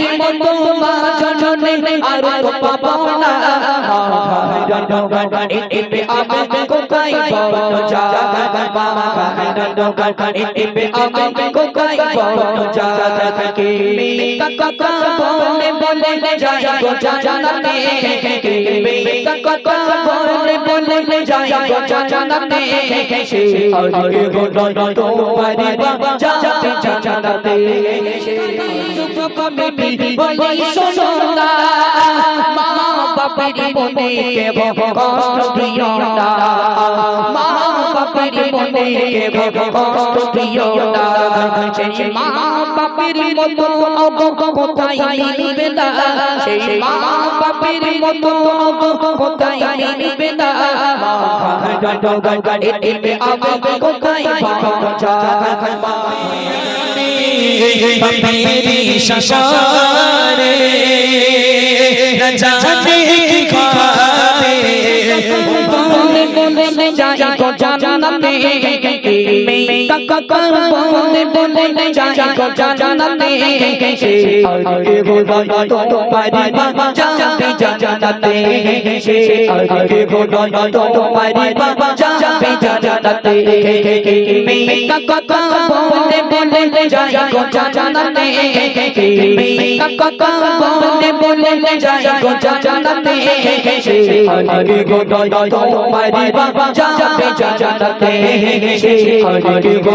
মায়ের মতো মা আর পাবো না এতে আমি কোথায় বড় বাবা এতে আমি কোথায় বড় কে কাকা বলে বলে যাই গো জানাতে কে কাকা বলে বলে যাই গো জানাতে সে আগে গো তো বাবা জানাতে চুপ কমিটি বলি শোনো না মা বাপের মনে কে কষ্ট দিও না। মা বাপের মনে কে কষ্ট দিও না। সেই মা বাপের মতো অগ কোথায় মিলবে না? সেই মা বাপের মতো অগ কোথায় মিলবে না? মা এতে আমি কোথায় পৌঁছা मेरी शशारे न जाने की ख्वाबे जाए को जाना গো জানাতে মে কাকা বলে বলে যাই গো জানাতে সে আগে গো তো পারি বাবা যাবে জানাতে সে আগে গো তো পারি বাবা যাবে জানাতে মে কাকা বলে বলে যাই গো জানাতে মে কাকা বলে বলে যাই গো জানাতে সে আগে গো তো পারি বাবা যাবে জানাতে সে আগে গো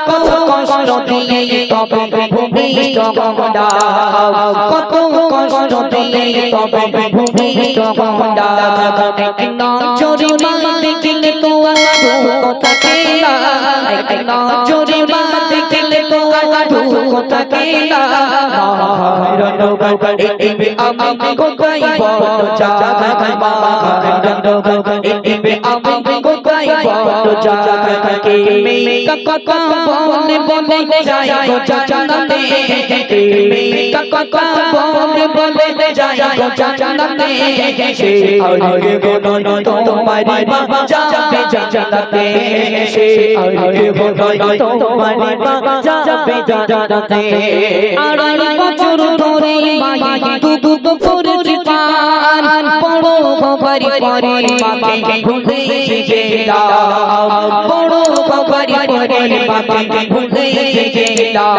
কত কষ্ট দিয়ে তবে ভূমিষ্ঠ গঙ্গা কত কষ্ট দিয়ে তবে ভূমিষ্ঠ গঙ্গা নজরে মালিক কিন্তু কথা কেলা নজরে মা দেখলে তো কথা কেলা এবে আমি কোথায় বড় জাগা বাবা এবে আমি কোথায় বড় জাগা কে মে কাকা বলে বলে যাই গো জানাতে মে কাকা বলে যাই গো জানাতে সে আগে গো তোমারি বাবা যাবে জানাতে সে আগে গো তোমারি বাবা যাবে জানাতে আড়াই বছর ধরে মাই দু দু পান বড় বাবারি পরে মাকে ভুলে গেলাম বড় বাবারি পরে মাকে ভুলে গেলাম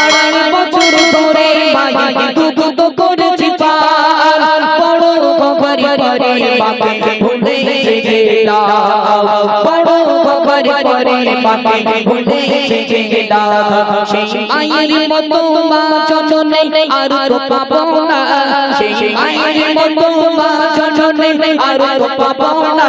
আড়াই বছর ধরে মাই দু দু করে পান বড় পরে মাকে ভুলে গেলাম বড় বাবারি পরে মাকে ভুলে গেলাম সেই মায়ের মতো মা জননী আর তো পাবো না। সেই মায়ের মতো মা জননী আর তো পাবো না।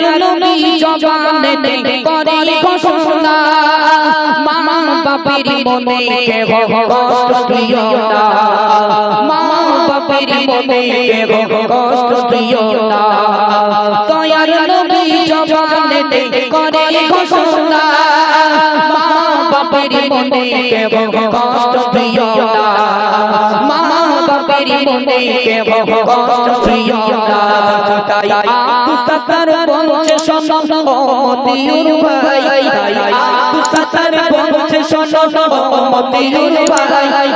নবী জবানে করে ঘোষণা। মা বাপের মনে কে কষ্ট দিও না। মা বাপের মনে কে কষ্ট দিও না। দয়ার নবী জবানে করে ঘোষণা। মা বাপের মনে কে কষ্ট দিও না। মা বাপের মনে কে কষ্ট দিও না তাই আব্দুল সাত্তার বলছে শোনো ভাই তাই আব্দুল সাত্তার বলছে শোনো ভাই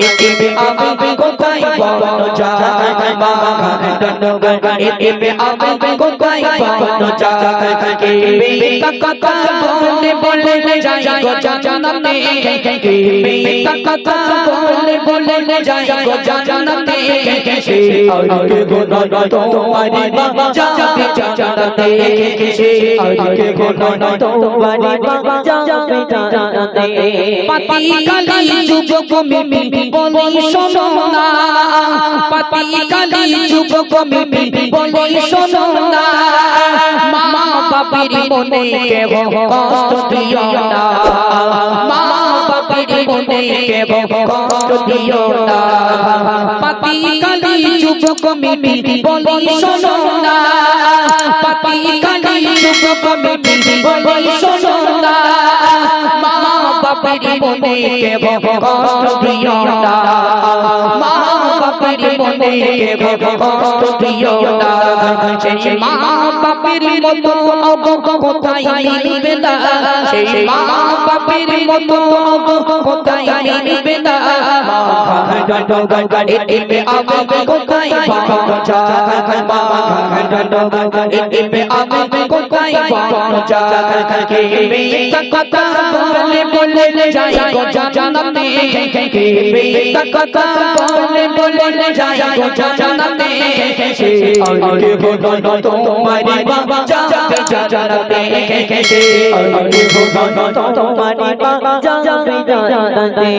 এতে আমি কোথায় বড় জাগা বাবা এতে আমি কোথায় বড় জাগা বলে বলে যাই গো জানাতে বলে বলে যাই গো জানাতে আগে গো তোমারি বাবা যাবে জানাতে আজকে কোনো তোমারি যাবে জানাতে পাতি কালি যুবক মিমি বলি শোনো না। পাতি কালি যুবক মিমি বলি শোনো না। মা বাপির মনে কেব কষ্ট দিও না। মা বাপির মনে কেব কষ্ট দিও না। পাতি কালি মিমি বলি শোনো না। কালি মিমি বলি শোনো বাপির মনে কেব কষ্ট প্রিয় মা বাপির মনে কেব কষ্ট দিও না সেই মা বাপির মতো অগ কোথায় মিলবে না সেই মা বাপির মতো অগ কোথায় মিলবে না এতে আমি কোথায় পাবো জাগায় মা এতে আমি কোথায় পাবো জাগায় মেয়ে কথা বলে বলে যাই গো জানাতে মেয়ে কথা বলে বলে যাই গো জানাতে সে আগে হলো তোমারি বাবা যাবে জানাতে সে আগে হলো তোমারি বাবা যাবে জানাতে